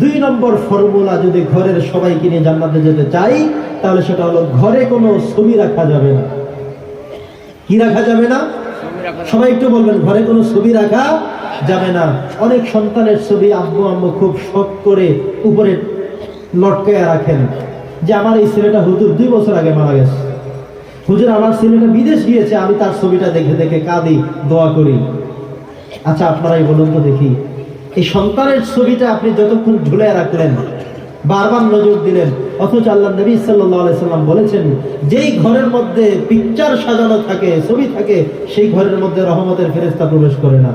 দুই নম্বর ফর্মুলা যদি ঘরের সবাইকে নিয়ে জান্নাতে যেতে চাই তাহলে সেটা হলো ঘরে কোনো ছবি রাখা যাবে না। কি রাখা যাবে না? সবাই একটু বলবেন ঘরে কোনো ছবি রাখা যাবে না। অনেক সন্তানের ছবি আব্বু আম্মু খুব শখ করে উপরে লটকায় রাখেন। যে আমার এই ছেলেটা হুজুর দুই বছর আগে মারা গেছে। হুজুর আমার ছেলেটা বিদেশ গিয়েছে আমি তার ছবিটা দেখে দেখে কাঁদি দোয়া করি। আচ্ছা আপনারাই বলুন তো দেখি। এই সন্তানের ছবিটা আপনি যতক্ষণ ঝুলে রাখলেন বারবার নজর দিলেন অথচ আল্লাহ নবী সাল্লাম বলেছেন যেই ঘরের মধ্যে পিকচার সাজানো থাকে ছবি থাকে সেই ঘরের মধ্যে রহমতের ফেরেস্তা প্রবেশ করে না।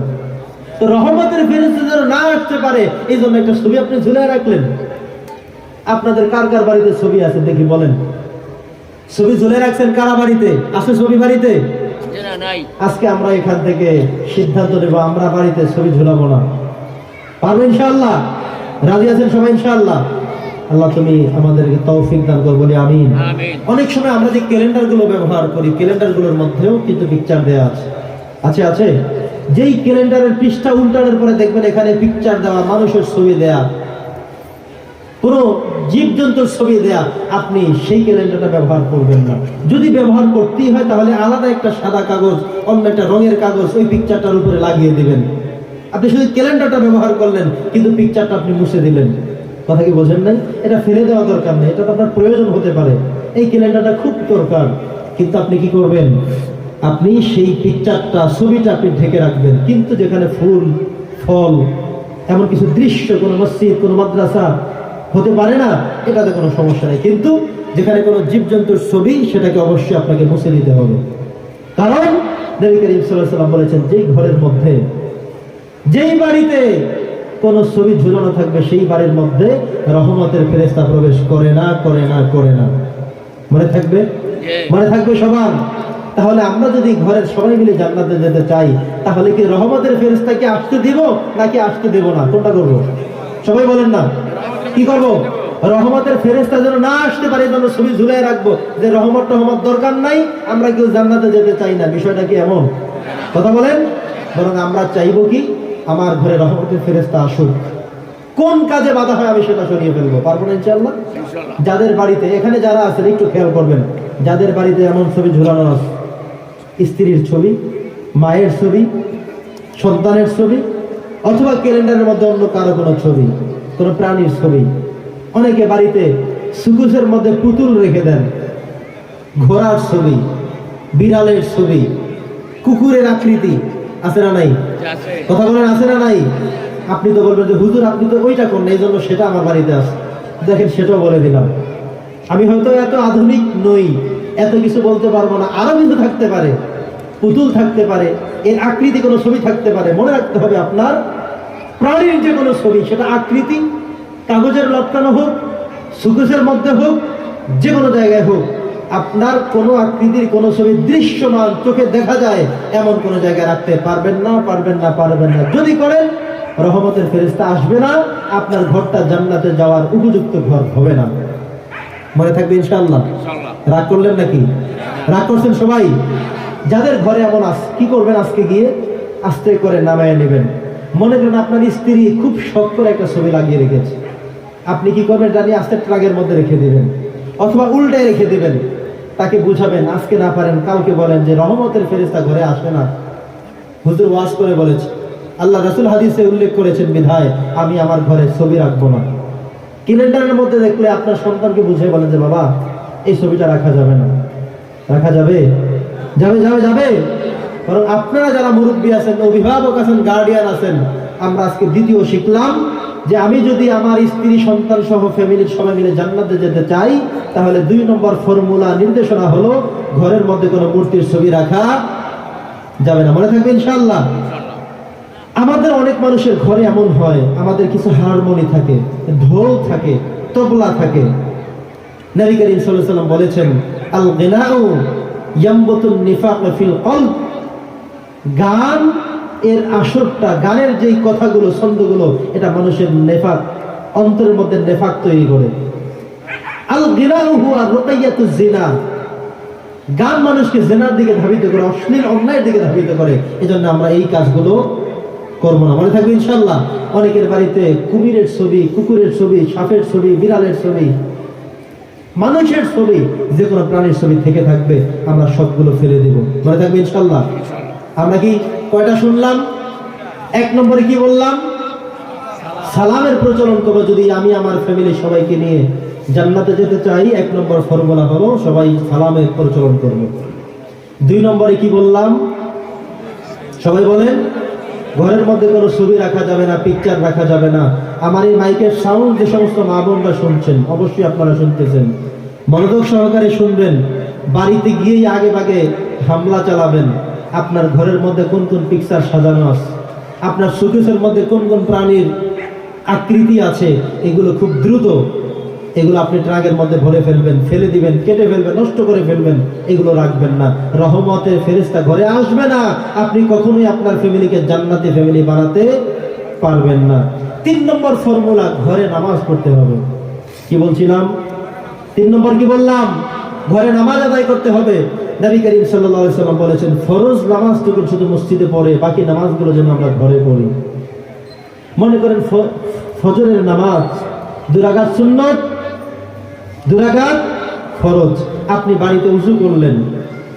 তো রহমতের ফেরেস্তা যেন না আসতে পারে এই জন্য একটা ছবি আপনি ঝুলে রাখলেন। আপনাদের কার কার বাড়িতে ছবি আছে দেখি বলেন। ছবি ঝুলে রাখছেন কারা বাড়িতে? আছে ছবি বাড়িতে? আজকে আমরা এখান থেকে সিদ্ধান্ত নেব আমরা বাড়িতে ছবি ঝুলাবো না। পারব ইনশাআল্লাহ? রাজি আছেন সবাই ইনশাআল্লাহ? আল্লাহ তুমি আমাদেরকে তৌফিক দান করো বলি আমিন। অনেক সময় আমরা যে ক্যালেন্ডারগুলো ব্যবহার করি ক্যালেন্ডারগুলোর মধ্যেও কিন্তু পিকচার দেওয়া আছে। আছে আছে? যেই ক্যালেন্ডারের পৃষ্ঠা উল্টানোর পরে দেখবেন এখানে পিকচার দেওয়া মানুষের ছবি দেয়া কোনো জীবজন্তুর ছবি দেয়া আপনি সেই ক্যালেন্ডারটা ব্যবহার করবেন না। যদি ব্যবহার করতেই হয় তাহলে আলাদা একটা সাদা কাগজ অন্য একটা রঙের কাগজ ওই পিকচারটার উপরে লাগিয়ে দিবেন। আপনি শুধু ক্যালেন্ডারটা ব্যবহার করলেন, কিন্তু পিকচারটা আপনি মুছে দিলেন। কথা কি বোঝেন নাই? এটা ফেলে দেওয়া দরকার নেই, এটা তো আপনার প্রয়োজন হতে পারে। এই ক্যালেন্ডারটা খুব দরকার, কিন্তু আপনি কি করবেন? আপনি সেই পিকচারটা ছবিটা আপনি ঢেকে রাখবেন, কিন্তু যেখানে ফুল, ফল, এমন কিছু দৃশ্য, কোনো মসজিদ, কোনো মাদ্রাসা হতে পারে না, এটাতে কোনো সমস্যা নেই। কিন্তু যেখানে কোনো জীবজন্তুর ছবি, সেটাকে অবশ্যই আপনাকে মুছে দিতে হবে। কারণ নবী করিম আলাইহি সাল্লাম বলেছেন, যেই ঘরের মধ্যে যেই বাড়িতে কোন ছবি ঝুলানো থাকবে সেই বাড়ির মধ্যে রহমতের ফেরেস্তা প্রবেশ করে না করে না করে না। মনে থাকবে? মনে থাকবে সবার? তাহলে আমরা যদি ঘরের সবাই মিলে জান্নাতে যেতে চাই তাহলে কি রহমতের ফেরেস্তাকে আসতে দিব নাকি আসতে দেব না? কোনটা করব? সবাই বলেন না। কি করব? রহমতের ফেরেস্তা যেন না আসতে পারে জন্য ছবি ঝুলাই রাখব। যে রহমত রহমত দরকার নাই আমরা কেউ জান্নাতে যেতে চাই না। বিষয়টা কি এমন? কথা বলেন? বরং আমরা চাইব কি? আমার ঘরে রহমতের ফেরেস্তা আসুক। কোন কাজে বাধা হয় আমি সেটা সরিয়ে ফেলব পারব না ইনশাল্লাহ যাদের বাড়িতে এখানে যারা আছেন একটু খেয়াল করবেন যাদের বাড়িতে এমন ছবি ঝুলানো আছে স্ত্রীর ছবি মায়ের ছবি সন্তানের ছবি অথবা ক্যালেন্ডারের মধ্যে অন্য কারও কোনো ছবি কোনো প্রাণীর ছবি অনেকে বাড়িতে সুকুসের মধ্যে পুতুল রেখে দেন ঘোড়ার ছবি বিড়ালের ছবি কুকুরের আকৃতি আছে না নাই? কথা বলেন আছে না নাই? আপনি তো বলবেন যে, হুজুর, আপনি তো ওইটা করেন এই জন্য সেটা আমার বাড়িতে আছে। দেখেন, সেটাও বলে দিলাম। আমি হয়তো এত আধুনিক নই, এত কিছু বলতে পারব না। আরও কিছু থাকতে পারে, পুতুল থাকতে পারে, এর আকৃতি কোনো ছবি থাকতে পারে। মনে রাখতে হবে আপনার, প্রাণীর যে কোনো ছবি, সেটা আকৃতি, কাগজের লটকানো হোক সুকুসের মধ্যে হোক, যে কোনো জায়গায় হোক আপনার কোনো আকৃতির কোনো ছবি দৃশ্যমান চোখে দেখা যায় এমন কোনো জায়গায় রাখতে পারবেন না পারবেন না পারবেন না। যদি করেন রহমতের ফেরিস্তা আসবে না আপনার ঘরটা জান্নাতে যাওয়ার উপযুক্ত ঘর হবে না। মনে থাকবে ইনশাল্লাহ রাগ করলেন নাকি? রাগ করছেন সবাই? যাদের ঘরে এমন আস কি করবেন আজকে গিয়ে? আস্তে করে নামায় নেবেন। মনে করেন আপনার স্ত্রী খুব শখ করে একটা ছবি লাগিয়ে রেখেছে। আপনি কি করবেন? জানি আস্তে ট্রাগের মধ্যে রেখে দিবেন। অথবা উল্টায় রেখে দিবেন। তাকে বুঝাবেন, আজকে না পারেন, কালকে বলেন যে রহমতের ফেরিস্তা ঘরে আসবে না। হুজুর ওয়াজ করে বলেছে, আল্লাহ রাসুল হাদিসে উল্লেখ করেছেন বিধায়, আমি আমার ঘরে ছবি রাখব না। ক্যালেন্ডারের মধ্যে দেখলে আপনার সন্তানকে বুঝে বলেন যে, বাবা, এই ছবিটা রাখা যাবে না। রাখা যাবে? যাবে যাবে যাবে। কারণ আপনারা যারা মুরব্বী আছেন, অভিভাবক আছেন গার্ডিয়ান আছেন, আমরা আজকে দ্বিতীয় শিখলাম যে আমি যদি আমার স্ত্রী, সন্তান সহ ফ্যামিলির সবাই মিলে জান্নাতে যেতে চাই, তাহলে দুই নম্বর ফর্মুলা নির্দেশনা হলো ঘরের মধ্যে কোনো মূর্তির ছবি রাখা যাবে না। মনে থাকবে ইনশাআল্লাহ? আমাদের অনেক মানুষের ঘরে এমন হয়, আমাদের কিছু হারমোনি থাকে, ঢোল থাকে, তবলা থাকে। নবী করিম সাল্লাম বলেছেন আল গিনাউ ইয়ামবুতুন নিফাক ফিল গান এর আসরটা, গানের যেই কথাগুলো, ছন্দগুলো, এটা মানুষের নেফাক, অন্তরের মধ্যে নেফাক তৈরি করে। আল হুয়া রুকাইয়াতুজ জিনা। গান মানুষকে জেনার দিকে ধাবিত করে, অশ্লীল অন্যায়ের দিকে ধাবিত করে। এজন্য আমরা এই কাজগুলো করব না। মনে থাকবে ইনশাল্লাহ অনেকের বাড়িতে কুমিরের ছবি, কুকুরের ছবি, সাপের ছবি, বিড়ালের ছবি, মানুষের ছবি, যে কোনো প্রাণীর ছবি থেকে থাকবে, আমরা সবগুলো ফেলে দেব। মনে থাকবে ইনশাল্লাহ আমরা কি কয়টা শুনলাম? এক নম্বরে কি বললাম? সালামের প্রচলন করব যদি আমি আমার ফ্যামিলি সবাইকে নিয়ে জান্নাতে যেতে চাই, এক নম্বর ফর্মুলা হলো সবাই সালামের প্রচলন করব দুই নম্বরে কি বললাম? সবাই বলেন, ঘরের মধ্যে কোনো ছবি রাখা যাবে না পিকচার রাখা যাবে না। আমার এই মাইকের সাউন্ড যে সমস্ত মা বোনরা শুনছেন, অবশ্যই আপনারা শুনতেছেন। মনোযোগ সহকারে শুনবেন। বাড়িতে গিয়েই আগে ভাগে হামলা চালাবেন। আপনার ঘরের মধ্যে কোন কোন পিকচার সাজানো আছে? আপনার সুকেশের মধ্যে কোন কোন প্রাণীর আকৃতি আছে? এগুলো খুব দ্রুত এগুলো আপনি ট্রাকের মধ্যে ভরে ফেলবেন, ফেলে দিবেন, কেটে ফেলবেন, নষ্ট করে ফেলবেন, এগুলো রাখবেন না। রহমতের ফেরিস্তা ঘরে আসবে না। আপনি কখনোই আপনার ফ্যামিলিকে জান্নাতি ফ্যামিলি বানাতে পারবেন না। তিন নম্বর ফর্মুলা ঘরে নামাজ পড়তে হবে। কি বলছিলাম? তিন নম্বর কি বললাম? ঘরে নামাজ আদায় করতে হবে। নবী করিম আলাইহি সাল্লাম বলেছেন, ফরজ নামাজটুকু শুধু মসজিদে পড়ে, বাকি নামাজগুলো যেন আমরা ঘরে পড়ি। মনে করেন ফজরের নামাজ দুরাগাত সুন্নত দুরাগাত ফরজ। আপনি বাড়িতে উজু করলেন,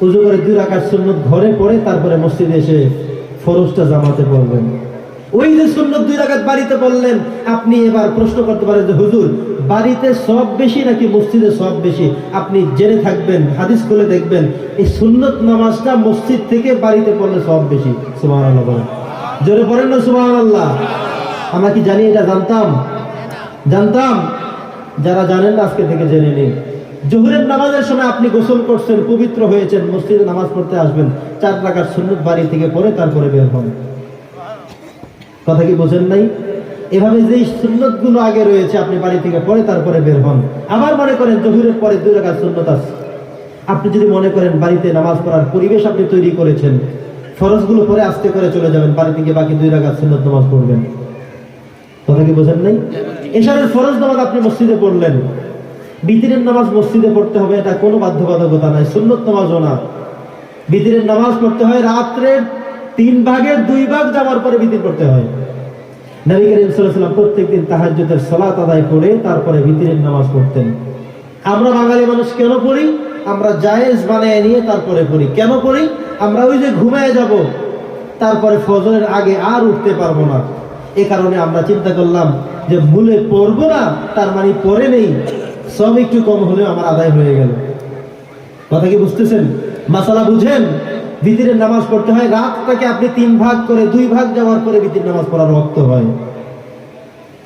উজু করে দুরাগাত সুন্নত ঘরে পড়ে, তারপরে মসজিদে এসে ফরজটা জামাতে পড়বেন। ওই যে সুন্নত দুই রাকাত বাড়িতে পড়লেন আপনি এবার প্রশ্ন করতে পারেন যে, হুজুর, বাড়িতে সব বেশি নাকি মসজিদে সব বেশি? আপনি জেনে থাকবেন, হাদিস খুলে দেখবেন, এই সুন্নত নামাজটা মসজিদ থেকে বাড়িতে পড়লে সব বেশি। জোরে পড়েন না, সুবহানাল্লাহ। আমরা কি জানি এটা জানতাম? জানতাম? যারা জানেন না, আজকে থেকে জেনে নিন। জোহরের নামাজের সময় আপনি গোসল করছেন, পবিত্র হয়েছেন, মসজিদে নামাজ পড়তে আসবেন, চার টাকার সুন্নত বাড়ি থেকে পড়ে তারপরে বের হন। কথা কি বোঝেন নাই? এভাবে যেই সুন্নতগুলো আগে রয়েছে, আপনি বাড়ি থেকে পড়ে তারপরে বের হন। আবার মনে করেন জহুরের পরে দুই রাকাত সুন্নত আছে। আপনি যদি মনে করেন বাড়িতে নামাজ পড়ার পরিবেশ আপনি তৈরি করেছেন, ফরজগুলো পরে আস্তে করে চলে যাবেন, বাড়ি থেকে বাকি দুই রাকাত সুন্নত নামাজ পড়বেন। কথা কি বোঝেন নাই? এশারের ফরজ নামাজ আপনি মসজিদে পড়লেন। বিতিরের নামাজ মসজিদে পড়তে হবে, এটা কোনো বাধ্যবাধকতা নাই, সুন্নত নামাজও না। বিতিরের নামাজ পড়তে হয় রাত্রের তিন ভাগের দুই ভাগ যাওয়ার পরে বিতির পড়তে হয়। নবী করিম সাল্লাল্লাহু প্রত্যেকদিন তাহাজ্জুদের সালাত আদায় করে তারপরে বিতিরের নামাজ পড়তেন। আমরা বাঙালি মানুষ কেন পড়ি? আমরা জায়েজ বানিয়ে নিয়ে তারপরে পড়ি। কেন পড়ি? আমরা ওই যে ঘুমায় যাব, তারপরে ফজরের আগে আর উঠতে পারব না। এ কারণে আমরা চিন্তা করলাম যে মূলে পড়ব না, তার মানে পড়ে নেই। সব একটু কম হলেও আমার আদায় হয়ে গেল। কথা কি বুঝতেছেন? মাসালা বুঝেন? ভিতরের নামাজ পড়তে হয়, রাতটাকে আপনি তিন ভাগ করে, দুই ভাগ যাওয়ার পরে ভিতরের নামাজ পড়ার রক্ত হয়।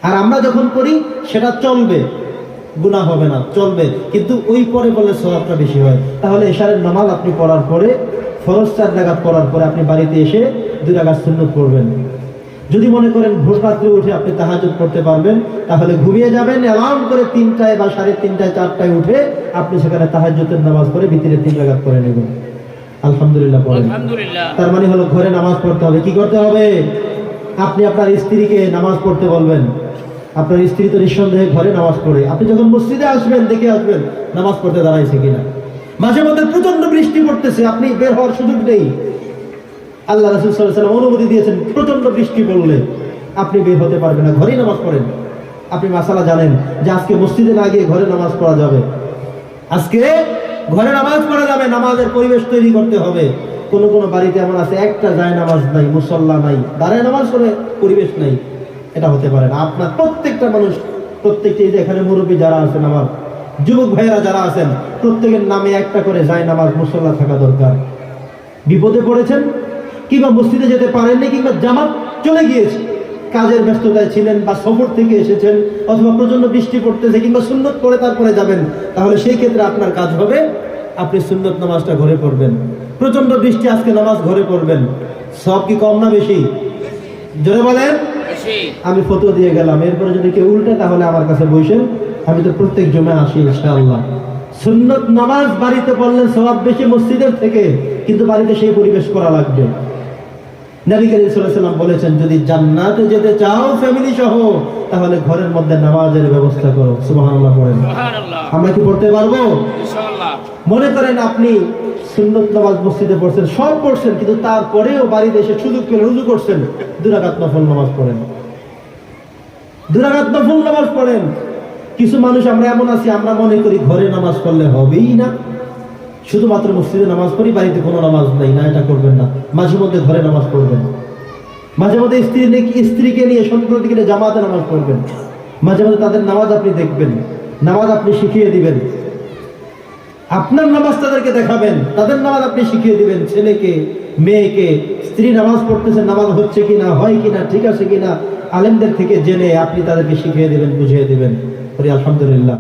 আর আমরা যখন করি সেটা চলবে। গুণা হবে না, চলবে। কিন্তু ওই পরে বলে স্বভাবটা বেশি হয়। তাহলে এশারের নামাজ আপনি পড়ার পরে, ফরজ চার জায়গা পড়ার পরে আপনি বাড়িতে এসে দুই রাগাত সুন্নত পড়বেন। যদি মনে করেন ভোর রাত্রে উঠে আপনি তাহাজুদ করতে পারবেন, তাহলে ঘুমিয়ে যাবেন, অ্যালার্ম করে তিনটায় বা সাড়ে তিনটায়, চারটায় উঠে আপনি সেখানে তাহাজুদের নামাজ পড়ে ভিতরে তিন রাগাত করে নেবেন। আলহামদুলিল্লাহ পড়েন আলহামদুলিল্লাহ। তার মানে হলো ঘরে নামাজ পড়তে হবে। কি করতে হবে? আপনি আপনার স্ত্রীকে নামাজ পড়তে বলবেন। আপনার স্ত্রী তো নিঃসন্দেহে ঘরে নামাজ পড়ে। আপনি যখন মসজিদে আসবেন দেখে আসবেন নামাজ পড়তে দাঁড়াইছে কিনা। মাঝে মধ্যে প্রচণ্ড বৃষ্টি পড়তেছে। আপনি বের হওয়ার সুযোগ নেই। আল্লাহ রাসুল সাল্লাম অনুমতি দিয়েছেন প্রচণ্ড বৃষ্টি পড়লে আপনি বের হতে পারবেন না। ঘরেই নামাজ পড়েন। আপনি মাসালা জানেন যে আজকে মসজিদে না গিয়ে ঘরে নামাজ পড়া যাবে। আজকে ঘরে নামাজ পড়া যাবে, নামাজের পরিবেশ তৈরি করতে হবে। কোন কোন বাড়িতে এমন আছে, একটা যায় নামাজ নাই, মুসল্লা নাই, দাঁড়ায় নামাজ করে পরিবেশ নাই। এটা হতে পারে না। আপনার প্রত্যেকটা মানুষ, প্রত্যেকটি এখানে মুরব্বী যারা আছেন, আমার যুবক ভাইয়েরা যারা আছেন, প্রত্যেকের নামে একটা করে যায় নামাজ, মুসল্লা থাকা দরকার। বিপদে পড়েছেন কিংবা মসজিদে যেতে পারেননি কিংবা জামাত চলে গিয়েছে। কাজের ব্যস্ততায় ছিলেন বা সফর থেকে এসেছেন অথবা প্রচণ্ড বৃষ্টি পড়তেছে কিংবা সুন্নত করে তারপরে যাবেন তাহলে সেই ক্ষেত্রে আপনার কাজ হবে আপনি সুন্নত নামাজটা ঘরে পড়বেন। প্রচণ্ড বৃষ্টি আজকে নামাজ ঘরে পড়বেন। সব কি কম না বেশি? জোরে বলেন। আমি ফটো দিয়ে গেলাম। এরপরে যদি কেউ উল্টে তাহলে আমার কাছে বসেন। আমি তো প্রত্যেক জমে আসি ইনশাআল্লাহ। সুন্নত নামাজ বাড়িতে পড়লে সবাব বেশি মসজিদের থেকে কিন্তু বাড়িতে সেই পরিবেশ করা লাগবে। নবী করিম সাল্লাম বলেছেন যদি জান্নাতে যেতে চাও ফ্যামিলি সহ তাহলে ঘরের মধ্যে নামাজের ব্যবস্থা করো। সুবহানাল্লাহ পড়েন। আমরা কি পড়তে পারব? মনে করেন আপনি সুন্নত নামাজ মসজিদে পড়ছেন সব পড়ছেন কিন্তু তারপরেও বাড়িতে এসে সুযোগ পেলে রুজু করছেন দুরাকাত নফল নামাজ পড়েন। দুরাকাত নফল নামাজ পড়েন। কিছু মানুষ আমরা এমন আছি আমরা মনে করি ঘরে নামাজ পড়লে হবেই না। শুধুমাত্র মসজিদে নামাজ পড়ি, বাড়িতে কোনো নামাজ নেই, না, এটা করবেন না। মাঝে মধ্যে ঘরে নামাজ পড়বেন। মাঝে মধ্যে স্ত্রী স্ত্রীকে নিয়ে সন্তানকে নিয়ে জামাতে নামাজ পড়বেন। মাঝে মধ্যে তাদের নামাজ আপনি দেখবেন, নামাজ আপনি শিখিয়ে দিবেন। আপনার নামাজ তাদেরকে দেখাবেন, তাদের নামাজ আপনি শিখিয়ে দিবেন, ছেলেকে, মেয়েকে, স্ত্রী নামাজ পড়তেছে, নামাজ হচ্ছে কিনা, হয় কিনা, ঠিক আছে কিনা, আলেমদের থেকে জেনে আপনি তাদেরকে শিখিয়ে দিবেন, বুঝিয়ে দিবেন। আলহামদুলিল্লাহ।